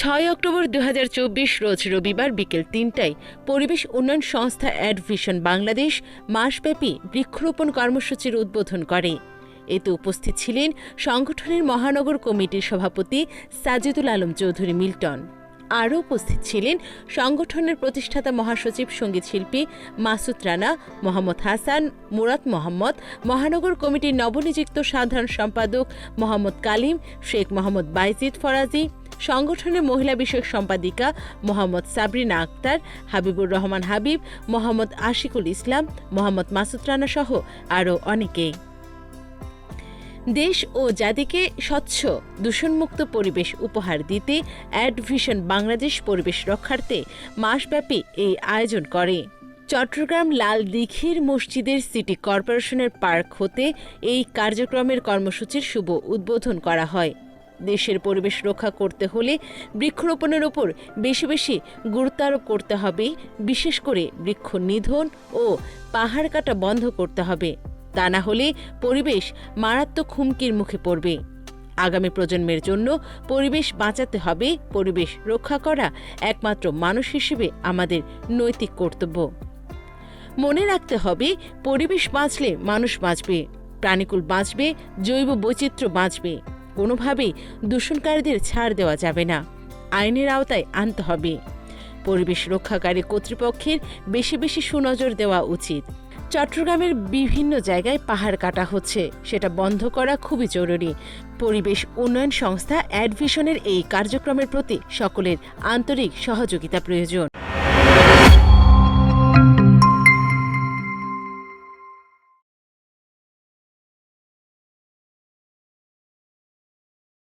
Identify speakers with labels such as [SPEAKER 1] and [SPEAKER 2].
[SPEAKER 1] ছয় অক্টোবর দু হাজার চব্বিশ, রোজ রবিবার বিকেল তিনটায় পরিবেশ উন্নয়ন সংস্থা অ্যাডভিশন বাংলাদেশ মাসব্যাপী বৃক্ষরোপণ কর্মসূচির উদ্বোধন করে। এতে উপস্থিত ছিলেন সংগঠনের মহানগর কমিটির সভাপতি সাজিদুল আলম চৌধুরী মিল্টন। আরও উপস্থিত ছিলেন সংগঠনের প্রতিষ্ঠাতা মহাসচিব সংগীত শিল্পী মাসুদ রানা, মোহাম্মদ হাসান, মুরাদ মোহাম্মদ, মহানগর কমিটির নবনিযুক্ত সাধারণ সম্পাদক মোহাম্মদ কালিম, শেখ মোহাম্মদ বাইজিদ ফরাজি সংগঠনের মহিলা বিষয়ক সম্পাদিকা মোহাম্মদ সাবরিনা আক্তার, হাবিবুর রহমান হাবিব, মোহাম্মদ আশিকুল ইসলাম, মোহাম্মদ মাসুদ রানা সহ আরও অনেকেই দেশ ও জাতিকে স্বচ্ছ, দূষণমুক্ত পরিবেশ উপহার দিতে অ্যাডভিশন বাংলাদেশ পরিবেশ রক্ষার্থে মাসব্যাপী এই আয়োজন করে। চট্টগ্রাম লাল দিঘির মসজিদের সিটি কর্পোরেশনের পার্ক হতে এই কার্যক্রমের কর্মসূচির শুভ উদ্বোধন করা হয়। দেশের পরিবেশ রক্ষা করতে হলে বৃক্ষরোপণের ওপর বেশি বেশি গুরুত্ব আরোপ করতে হবে, বিশেষ করে বৃক্ষ নিধন ও পাহাড় কাটা বন্ধ করতে হবে। তা না হলে পরিবেশ মারাত্মক হুমকির মুখে পড়বে। আগামী প্রজন্মের জন্য পরিবেশ বাঁচাতে হবে, পরিবেশ রক্ষা করা একমাত্র মানুষ হিসেবে আমাদের নৈতিক কর্তব্য। মনে রাখতে হবে, পরিবেশ বাঁচলে মানুষ বাঁচবে, প্রাণীকুল বাঁচবে, জৈব বৈচিত্র্য বাঁচবে। কোনোভাবেই দূষণকারীদের ছাড় দেওয়া যাবে না। আইনের আওতায় আনতে হবে। পরিবেশ রক্ষাকারী কর্তৃপক্ষের বেশি বেশি সুনজর দেওয়া উচিত। চট্টগ্রামের বিভিন্ন জায়গায় পাহাড় কাটা হচ্ছে। সেটা বন্ধ করা খুবই জরুরি। পরিবেশ উন্নয়ন সংস্থা অ্যাডভিশনের এই কার্যক্রমের প্রতি সকলের আন্তরিক সহযোগিতা প্রয়োজন।